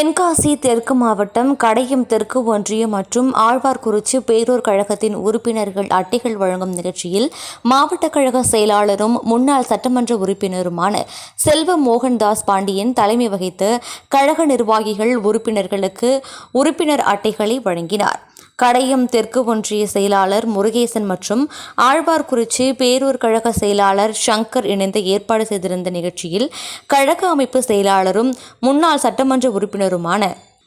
தென்காசி தெற்கு மாவட்டம் கடையம் தெற்கு ஒன்றியம் மற்றும் ஆழ்வார்குறிச்சி பேரூர் கழகத்தின் உறுப்பினர்கள் அட்டைகள் வழங்கும் நிகழ்ச்சியில் மாவட்ட கழக செயலாளரும் முன்னாள் சட்டமன்ற உறுப்பினருமான செல்வ மோகன்தாஸ் பாண்டியன் தலைமை வகித்து கழக நிர்வாகிகள் உறுப்பினர்களுக்கு உறுப்பினர் அட்டைகளை வழங்கினார். கடையம் தெற்கு ஒன்றிய செயலாளர் முருகேசன் மற்றும் ஆழ்வார்குறிச்சி பேரூர் கழக செயலாளர் சங்கர் இணைந்து ஏற்பாடு செய்திருந்த நிகழ்ச்சியில் கழக அமைப்பு செயலாளரும் முன்னாள் சட்டமன்ற உறுப்பினருமான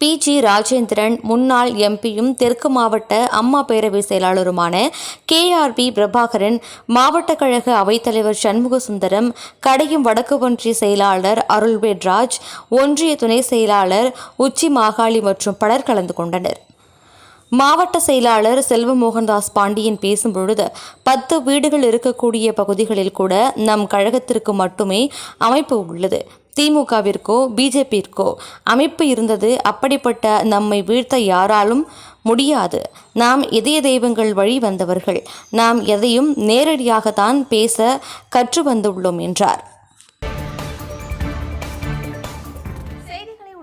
பி. ஜி. ராஜேந்திரன் முன்னாள் எம்பியும் தெற்கு மாவட்ட அம்மா பேரவை செயலாளருமான கே. ஆர். பி. பிரபாகரன் மாவட்ட கழக அவைத்தலைவர் சண்முக சுந்தரம் கடையும் வடக்கு ஒன்றிய செயலாளர் அருள்வேட்ராஜ் ஒன்றிய துணை செயலாளர் உச்சி மாகாளி மற்றும் பலர் கலந்து கொண்டனர். மாவட்ட செயலாளர் செல்வ மோகன்தாஸ் பாண்டியன் பேசும்பொழுது பத்து வீடுகள் இருக்கக்கூடிய பகுதிகளில் கூட நம் கழகத்திற்கு மட்டுமே அமைப்பு உள்ளது. திமுகவிற்கோ பிஜேபிற்கோ அமைப்பு இருந்தது அப்படிப்பட்ட நம்மை வீழ்த்த யாராலும் முடியாது. நாம் இதய தெய்வங்கள் வழி வந்தவர்கள். நாம் எதையும் நேரடியாகத்தான் பேச கற்று வந்துள்ளோம் என்றார்.